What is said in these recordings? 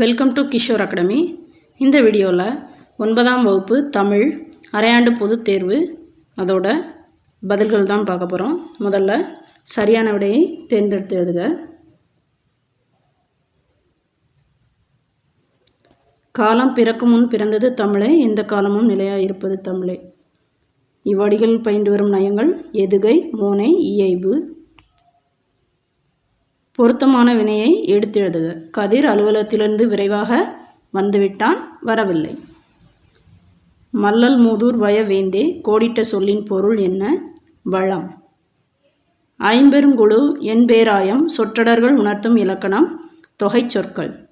Welcome to Kishore academy இந்த வீடியோவில் ஒன்பதாம் வகுப்பு தமிழ் அரையாண்டு பொதுத் தேர்வு அதோட பதில்கள் தான் பார்க்க போகிறோம் முதல்ல சரியான விடையை தேர்ந்தெடுத்து எழுதுக. காலம் பிறக்கும் முன் பிறந்தது தமிழே எந்த காலமும் நிலையாக இருப்பது தமிழே. இவ்வடிகள் பயின்று வரும் நயங்கள் எதுகை மோனை இயைபு. பொருத்தமான வினையை எடுத்தெழுதுக. கதிர் அலுவலகத்திலிருந்து விரைவாக வந்துவிட்டான் வரவில்லை. மல்லல் மூதூர் வய வேந்தே கோடிட்ட சொல்லின் பொருள் என்ன? வளம். ஐம்பெருங்குழு என்பேராயம் சொற்றொடர்கள் உணர்த்தும் இலக்கணம் தொகை சொற்கள்.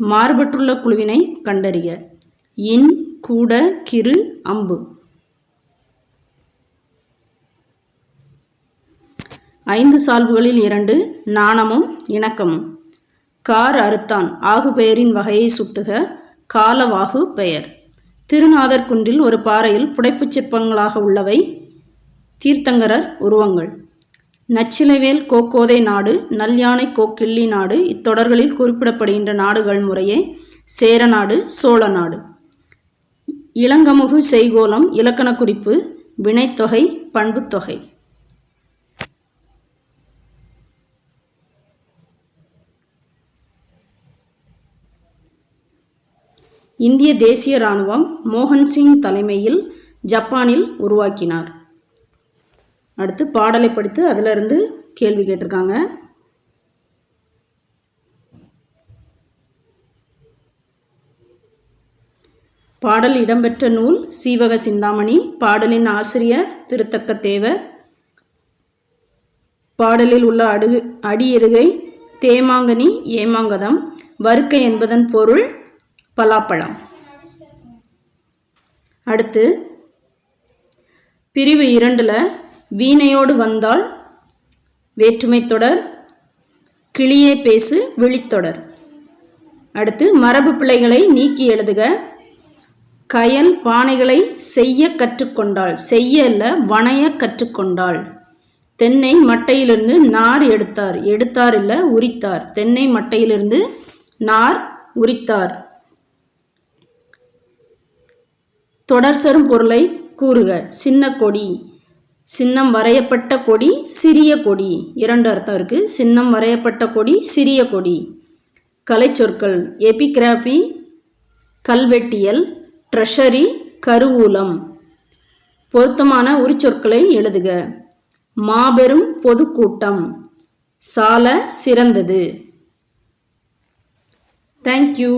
மாறுபட்டுள்ள குழுவினை கண்டறிய இன் கூட கிரு அம்பு. ஐந்து சால்புகளில் இரண்டு நாணமும் இணக்கமும். கார் அறுத்தான். ஆகு பெயரின் வகையை சுட்டுக. காலவாகு பெயர். திருநாதர் குன்றில் ஒரு பாறையில் புடைப்புச் சிற்பங்களாக உள்ளவை தீர்த்தங்கரர் உருவங்கள். நச்சிலைவேல் கோக்கோதை நாடு நல்யானை கோக்கிள்ளி நாடு இத்தொடர்களில் குறிப்பிடப்படுகின்ற நாடுகள் முறையே சேரநாடு சோழ நாடு. இளங்கமுகு செய்கோலம் இலக்கண குறிப்பு வினைத்தொகை பண்புத்தொகை. இந்திய தேசிய இராணுவம் மோகன் சிங் தலைமையில் ஜப்பானில் உருவாக்கினார். அடுத்து பாடலை படித்து அதிலிருந்து கேள்வி கேட்டிருக்காங்க. பாடல் இடம்பெற்ற நூல் சீவக சிந்தாமணி பாடலின் ஆசிரியர் திருத்தக்க தேவர் பாடலில் உள்ள அடு அடி எதுகை தேமாங்கனி ஏமாங்கதம் வறுக்கை என்பதன் பொருள் பலாப்பழம். அடுத்து பிரிவு இரண்டில் வீணையோடு வந்தால் வேற்றுமை தொடர் கிளியே பேசு விழித்தொடர் அடுத்து மரபு பிள்ளைகளை நீக்கி எழுதுக. கயல் பானைகளை செய்ய கற்றுக்கொண்டாள் செய்ய இல்லை வணைய கற்றுக்கொண்டாள். தென்னை மட்டையிலிருந்து நார் எடுத்தார் எடுத்தார் இல்லை உரித்தார். தென்னை மட்டையிலிருந்து நார் உரித்தார். தொடர் சரும் பொருளை கூறுக. சின்ன கொடி. சின்னம் வரையப்பட்ட கொடி சிறிய கொடி. இரண்டு அர்த்தம் இருக்குது சின்னம் வரையப்பட்ட கொடி சிறிய கொடி. கலைச்சொற்கள் எபிகிராபி கல்வெட்டியல் ட்ரெஷரி கருவூலம். பொருத்தமான உரிச்சொற்களை எழுதுக. மாபெரும் பொதுக்கூட்டம். சால சிறந்தது. தேங்க்யூ